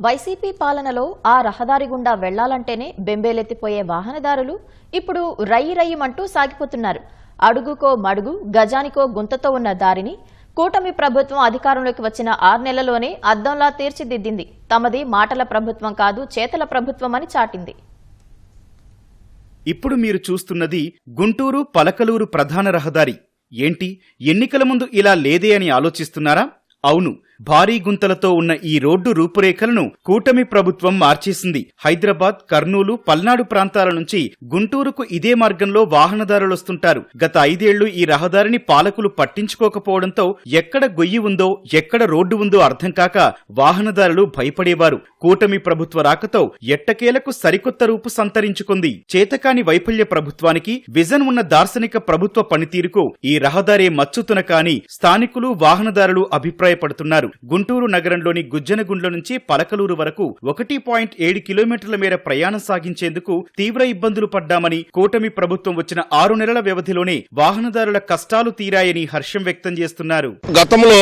YCP పాలనలో ఆ రహదారి గుండా వెళ్ళాలంటేనే బెంబేలెత్తిపోయే వాహనదారులు ఇప్పుడు రయ్యి రయ్యమంటూ సాగిపోతున్నారు. అడుగుకో మడుగు గజానికో గుంతతో ఉన్న దారిని కూటమి ప్రభుత్వం అధికారంలోకి వచ్చిన ఆరు నెలల్లోనే అద్దంలా తీర్చిదిద్దింది. తమది మాటల ప్రభుత్వం కాదు చేతల ప్రభుత్వం అని చాటింది. ఇప్పుడు మీరు చూస్తున్నది గుంటూరు పలకలూరు ప్రధాన రహదారి. ఏంటి? ఎన్నికల ముందు ఇలా లేదే అని ఆలోచిస్తున్నారా? అవును భారీ గుంతలతో ఉన్న ఈ రోడ్డు రూపురేఖలను కూటమి ప్రభుత్వం మార్చేసింది. హైదరాబాద్ కర్నూలు పల్నాడు ప్రాంతాల నుంచి గుంటూరుకు ఇదే మార్గంలో వాహనదారులొస్తుంటారు గత ఐదేళ్ళు ఈ రహదారిని పాలకులు పట్టించుకోకపోవడంతో ఎక్కడ గొయ్యి ఉందో ఎక్కడ రోడ్డు ఉందో అర్థం కాక వాహనదారులు భయపడేవారు. కూటమి ప్రభుత్వ రాకతో ఎట్టకేలకు సరికొత్త రూపు సంతరించుకుంది. చేతకాని వైఫల్య ప్రభుత్వానికి విజన్ ఉన్న దార్శనిక ప్రభుత్వ పనితీరుకు ఈ రహదారే మచ్చుతున కాని స్థానికులు వాహనదారులు అభిప్రాయపడుతున్నారు. గుంటూరు నగరంలోని గుజ్జనగుండ్ల నుంచి పలకలూరు వరకు ఒకటి పాయింట్ ఏడు కిలోమీటర్ల మేర ప్రయాణం సాగించేందుకు తీవ్ర ఇబ్బందులు పడ్డామని కూటమి ప్రభుత్వం వచ్చిన ఆరు నెలల వ్యవధిలోనే వాహనదారుల కష్టాలు తీరాయని హర్షం వ్యక్తం చేస్తున్నారు. గతంలో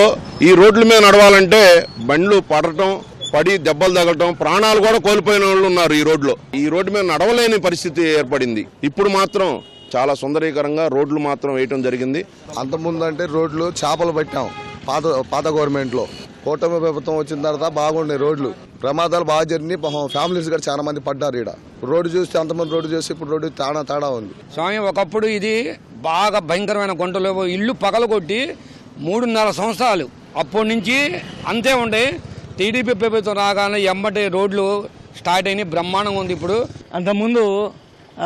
ఈ రోడ్ల మీద నడవాలంటే బండ్లు పడటం పడి దెబ్బలు తగలటం ప్రాణాలు కూడా కోల్పోయిన వాళ్ళు ఉన్నారు ఈ రోడ్లో. ఈ రోడ్డు మీద నడవలేని పరిస్థితి ఏర్పడింది. ఇప్పుడు మాత్రం చాలా సుందరీకరంగా రోడ్లు మాత్రం వేయటం జరిగింది. అంతకుముందు అంటే రోడ్లు చేపలు పట్టాం. పాత పాత గవర్నమెంట్లో కూటమి ప్రభుత్వం వచ్చిన తర్వాత బాగుండే రోడ్లు. ప్రమాదాలు బాగా జరిగినాయి. పాపం ఫ్యామిలీస్ కూడా చాలా మంది పడ్డారు ఇక్కడ రోడ్డు చూస్తే అంతమంది రోడ్డు చూస్తే ఇప్పుడు రోడ్డు తేడా తేడా ఉంది. స్వామి ఒకప్పుడు ఇది బాగా భయంకరమైన గుంటలు ఇల్లు పగలగొట్టి మూడున్నర సంవత్సరాలు. అప్పటి నుంచి అంతే ఉండే. టీడీపీ ప్రభుత్వం రాగానే ఎమ్మటి రోడ్లు స్టార్ట్ అయినాయి. బ్రహ్మాండంగా ఉంది ఇప్పుడు. అంతకుముందు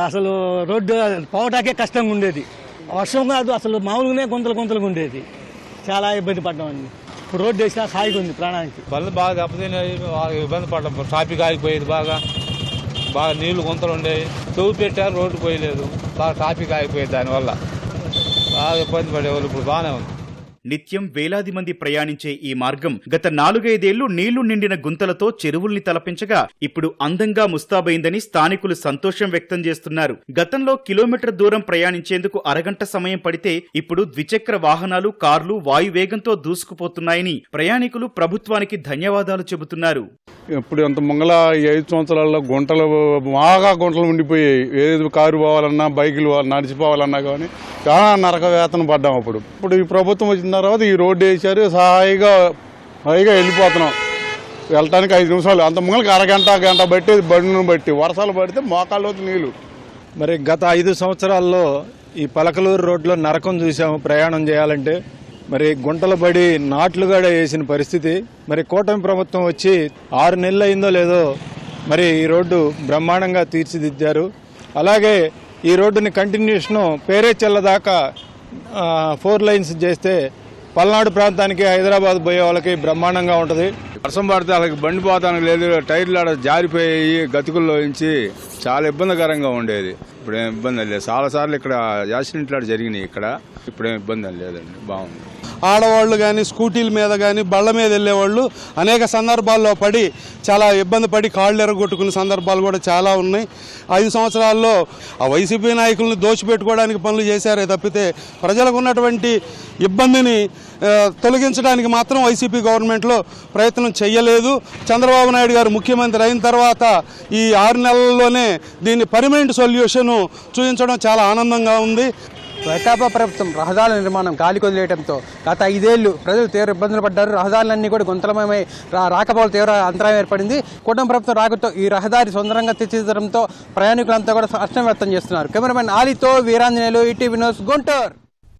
అసలు రోడ్డు పోవటాకే కష్టంగా ఉండేది. వర్షం కాదు అసలు మామూలుగానే గుంతలు గుంతలుగా ఉండేది. చాలా ఇబ్బంది పడ్డామండి ఇప్పుడు రోడ్డు వేసినా హాయిగా ఉంది ప్రాణానికి. బళ్ళు బాగా దెబ్బతిన్నాయి బాగా ఇబ్బంది పడ్డాం. ట్రాఫిక్ ఆగిపోయేది బాగా. బాగా నీళ్ళు గుంతలు ఉండేవి. చెవు పెట్టారు రోడ్డు పోయలేదు. బాగా ట్రాఫిక్ ఆగిపోయేది దానివల్ల. బాగా ఇబ్బంది పడేవాళ్ళు ఇప్పుడు బాగానే ఉంది. నిత్యం వేలాది మంది ప్రయాణించే ఈ మార్గం గత నాలుగైదేళ్ళు నీళ్ళు నిండిన గుంతలతో చెరువుల్ని తలపించగా ఇప్పుడు అందంగా ముస్తాబైందని స్థానికులు సంతోషం వ్యక్తం చేస్తున్నారు. గతంలో కిలోమీటర్ దూరం ప్రయాణించేందుకు అరగంట సమయం పడితే ఇప్పుడు ద్విచక్ర వాహనాలు కార్లు వాయువేగంతో దూసుకుపోతున్నాయని ప్రయాణికులు ప్రభుత్వానికి ధన్యవాదాలు చెబుతున్నారు. ఇప్పుడు అంత మంగళ ఐదు సంవత్సరాల్లో గుంటలు బాగా గుంటలు ఉండిపోయాయి. ఏది కారు పోవాలన్నా బైకులు నడిచిపోవాలన్నా కానీ చాలా నరక వేతన పడ్డాం అప్పుడు. ఇప్పుడు ఈ ప్రభుత్వం వచ్చిన తర్వాత ఈ రోడ్డు వేసారు సహాయిగా హాయిగా వెళ్ళిపోతున్నాం. వెళ్ళటానికి ఐదు నిమిషాలు. అంత ముంగలకి అరగంట గంట బట్టి బండిని బట్టి వర్షాలు పడితే మోకాళ్ళలోకి నీళ్ళు మరి గత ఐదు సంవత్సరాల్లో ఈ పలకలూరు రోడ్లో నరకం చూసాము ప్రయాణం చేయాలంటే. మరి గుంటలు పడి నాట్లుగాడ వేసిన పరిస్థితి. మరి కూటమి ప్రభుత్వం వచ్చి ఆరు నెలలు అయిందో లేదో మరి ఈ రోడ్డు బ్రహ్మాండంగా తీర్చిదిద్దారు. అలాగే ఈ రోడ్డుని కంటిన్యూషను పేరేచెల్ల దాకా ఫోర్ లైన్స్ చేస్తే పల్నాడు ప్రాంతానికి హైదరాబాద్ పోయే వాళ్ళకి బ్రహ్మాండంగా ఉంటుంది. వర్షం పడితే వాళ్ళకి బండి పోతానికి లేదు టైర్లు జారిపోయాయి జారిపోయి గతుకుల్లో నుంచి చాలా ఇబ్బందికరంగా ఉండేది. ఇప్పుడేం ఇబ్బంది లేదు. చాలా సార్లు ఇక్కడ యాక్సిడెంట్లు ఆడ జరిగినాయి ఇక్కడ. ఇప్పుడేం ఇబ్బంది లేదండి. బాగుంది. ఆడవాళ్ళు కానీ స్కూటీల మీద కానీ బళ్ళ మీద వెళ్ళేవాళ్ళు అనేక సందర్భాల్లో పడి చాలా ఇబ్బంది పడి కాళ్ళు ఎరగొట్టుకునే సందర్భాలు కూడా చాలా ఉన్నాయి. ఐదు సంవత్సరాల్లో ఆ వైసీపీ నాయకులను దోచిపెట్టుకోవడానికి పనులు చేశారే తప్పితే ప్రజలకు ఉన్నటువంటి ఇబ్బందిని తొలగించడానికి మాత్రం వైసీపీ గవర్నమెంట్లో ప్రయత్నం చేయలేదు చంద్రబాబు నాయుడు గారు ముఖ్యమంత్రి అయిన తర్వాత ఈ ఆరు నెలల్లోనే దీన్ని పర్మనెంట్ సొల్యూషన్ చూపించడం చాలా ఆనందంగా ఉంది. వైకాపా ప్రభుత్వం రహదారుల నిర్మాణం గాలి కొదిలేయడంతో గత ఐదేళ్ళు ప్రజలు తీవ్ర ఇబ్బందులు పడ్డారు. రహదారులన్నీ కూడా గుంతలమయమై రా- రాకపోవడం తీవ్ర అంతరాయం ఏర్పడింది. కూటమి ప్రభుత్వం రాకతో ఈ రహదారి సుందరంగా తీర్చిదిద్దడంతో ప్రయాణికులంతా కూడా హర్షం వ్యక్తం చేస్తున్నారు. కెమెరామెన్ ఆలితో వీరాంజనేయులు ఈటీ వినోద్ గుంటూరు.